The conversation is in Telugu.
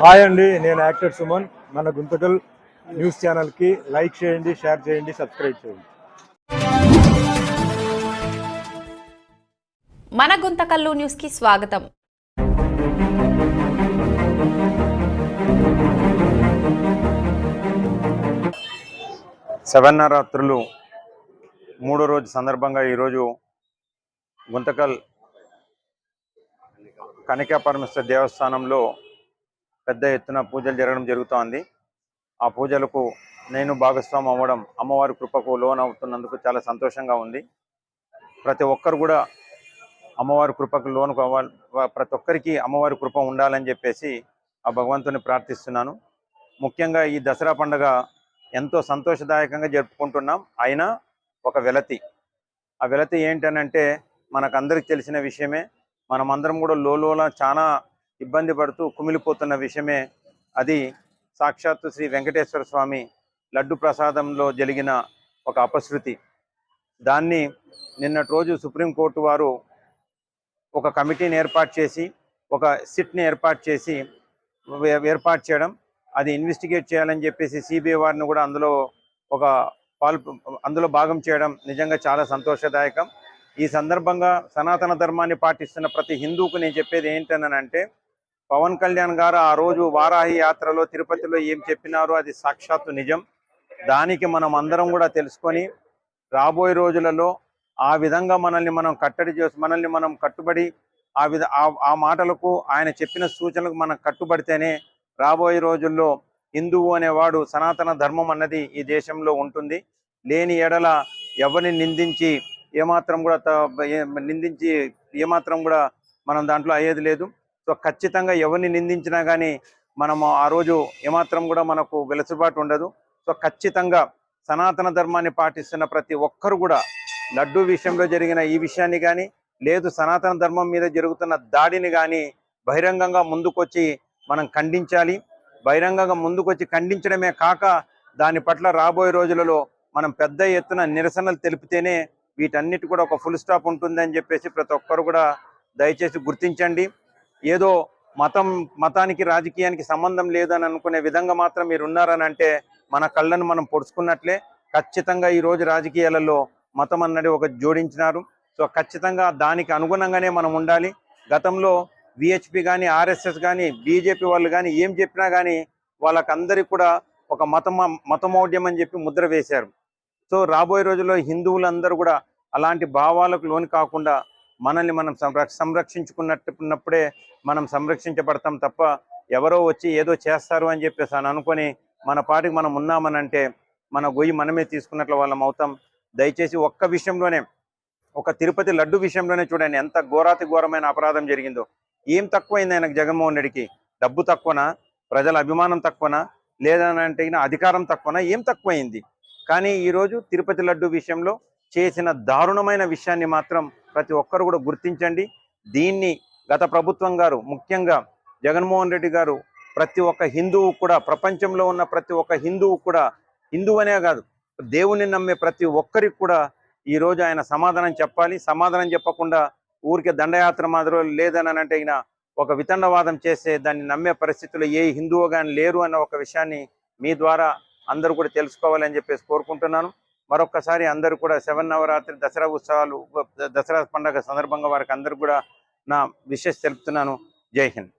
హాయ్ అండి నేను యాక్టర్ సుమన్. మన గుంతకల్ న్యూస్ ఛానల్కి లైక్ చేయండి షేర్ చేయండి సబ్స్క్రైబ్ చేయండి. మన గుంతకల్లు న్యూస్కి స్వాగతం శవన్నరాత్రులు మూడో రోజు సందర్భంగా ఈరోజు గుంతకల్ కనికా పరమేశ్వర దేవస్థానంలో పెద్ద ఎత్తున పూజలు జరగడం జరుగుతోంది. ఆ పూజలకు నేను భాగస్వామి అవ్వడం అమ్మవారి కృపకు లోన్ అవుతున్నందుకు చాలా సంతోషంగా ఉంది. ప్రతి ఒక్కరు కూడా అమ్మవారి కృపకు లోన్ కావాలి ప్రతి ఒక్కరికి అమ్మవారి కృప ఉండాలని చెప్పేసి ఆ భగవంతుని ప్రార్థిస్తున్నాను. ముఖ్యంగా ఈ దసరా పండుగ ఎంతో సంతోషదాయకంగా జరుపుకుంటున్నాం. అయినా ఒక వెలతి. ఆ వెలతి ఏంటనంటే మనకందరికి తెలిసిన విషయమే మనమందరం కూడా లోలోల చాలా ఇబ్బంది పడుతూ కుమిలిపోతున్న విషయమే అది. సాక్షాత్తు శ్రీ వెంకటేశ్వర స్వామి లడ్డు ప్రసాదంలో జరిగిన ఒక అపశృతి. దాన్ని నిన్నటి రోజు సుప్రీంకోర్టు వారు ఒక కమిటీని ఏర్పాటు చేసి ఒక సిట్ని ఏర్పాటు చేసి ఏర్పాటు చేయడం అది ఇన్వెస్టిగేట్ చేయాలని చెప్పేసి సిబిఐ వారిని కూడా అందులో ఒక పాల్ అందులో భాగం చేయడం నిజంగా చాలా సంతోషదాయకం. ఈ సందర్భంగా సనాతన ధర్మాన్ని పాటిస్తున్న ప్రతి హిందూకు నేను చెప్పేది ఏంటనంటే పవన్ కళ్యాణ్ గారు ఆ రోజు వారాహి యాత్రలో తిరుపతిలో ఏం చెప్పినారో అది సాక్షాత్తు నిజం. దానికి మనం అందరం కూడా తెలుసుకొని రాబోయే రోజులలో ఆ విధంగా మనల్ని మనం కట్టడి చేసి మనల్ని మనం కట్టుబడి ఆ విధ ఆ- మాటలకు ఆయన చెప్పిన సూచనలకు మనం కట్టుబడితేనే రాబోయే రోజుల్లో హిందువు అనేవాడు సనాతన ధర్మం అన్నది ఈ దేశంలో ఉంటుంది. లేని ఎడల ఎవరిని నిందించి ఏమాత్రం కూడా ఏ- నిందించి ఏమాత్రం కూడా మనం దాంట్లో అయ్యేది లేదు. సో ఖచ్చితంగా ఎవరిని నిందించినా కానీ మనము ఆ రోజు ఏమాత్రం కూడా మనకు వెలుసుబాటు ఉండదు. సో ఖచ్చితంగా సనాతన ధర్మాన్ని పాటిస్తున్న ప్రతి ఒక్కరు కూడా లడ్డు విషయంలో జరిగిన ఈ విషయాన్ని కానీ లేదు సనాతన ధర్మం మీద జరుగుతున్న దాడిని కానీ బహిరంగంగా ముందుకొచ్చి మనం ఖండించాలి. బహిరంగంగా ముందుకొచ్చి ఖండించడమే కాక దాని పట్ల రాబోయే రోజులలో మనం పెద్ద ఎత్తున నిరసనలు తెలిపితేనే వీటన్నిటి కూడా ఒక ఫుల్ స్టాప్ ఉంటుందని చెప్పేసి ప్రతి ఒక్కరు కూడా దయచేసి గుర్తించండి. ఏదో మతం మతానికి రాజకీయానికి సంబంధం లేదని అనుకునే విధంగా మాత్రం మీరు ఉన్నారని అంటే మన కళ్ళను మనం పొడుచుకున్నట్లే. ఖచ్చితంగా ఈ రోజు రాజకీయాలలో మతం అన్నది ఒక జోడించినారు. సో ఖచ్చితంగా దానికి అనుగుణంగానే మనం ఉండాలి. గతంలో విహెచ్పి కానీ ఆర్ఎస్ఎస్ కానీ బీజేపీ వాళ్ళు కానీ ఏం చెప్పినా కానీ వాళ్ళకందరికీ కూడా ఒక మతమ మతమౌఢ్యం అని చెప్పి ముద్ర వేశారు. సో రాబోయే రోజుల్లో హిందువులందరూ కూడా అలాంటి భావాలకు లోని కాకుండా మనల్ని మనం సంరక్ష సంరక్షించుకున్నట్టున్నప్పుడే మనం సంరక్షించబడతాం తప్ప ఎవరో వచ్చి ఏదో చేస్తారు అని చెప్పేసి అని అనుకొని మన పాటికి మనం ఉన్నామనంటే మన గొయ్యి మనమే తీసుకున్నట్లు వాళ్ళం అవుతాం. దయచేసి ఒక్క విషయంలోనే ఒక తిరుపతి లడ్డు విషయంలోనే చూడండి ఎంత ఘోరాతి ఘోరమైన అపరాధం జరిగిందో. ఏం తక్కువైంది ఆయనకు జగన్మోహన్ రెడ్డికి? డబ్బు తక్కువనా? ప్రజల అభిమానం తక్కువనా? లేదనంటే అధికారం తక్కువనా? ఏం తక్కువైంది? కానీ ఈరోజు తిరుపతి లడ్డు విషయంలో చేసిన దారుణమైన విషయాన్ని మాత్రం ప్రతి ఒక్కరు కూడా గుర్తించండి. దీన్ని గత ప్రభుత్వం గారు ముఖ్యంగా జగన్మోహన్ రెడ్డి గారు ప్రతి ఒక్క హిందువు కూడా ప్రపంచంలో ఉన్న ప్రతి ఒక్క హిందువు కూడా హిందువు అనే కాదు దేవుని నమ్మే ప్రతి ఒక్కరికి కూడా ఈ రోజు ఆయన సమాధానం చెప్పాలి. సమాధానం చెప్పకుండా ఊరికే దండయాత్ర మాదిరి లేదని అంటే ఈయన ఒక వితండవాదం చేసే దాన్ని నమ్మే పరిస్థితుల్లో ఏ హిందువు కానీ లేరు అన్న ఒక విషయాన్ని మీ ద్వారా అందరూ కూడా తెలుసుకోవాలని చెప్పేసి కోరుకుంటున్నాను. మరొక్కసారి అందరూ కూడా శవన్ నవరాత్రి దసరా ఉత్సవాలు దసరా పండుగ సందర్భంగా వారికి అందరూ కూడా నా విషెస్ తెలుపుతున్నాను. జై హింద్.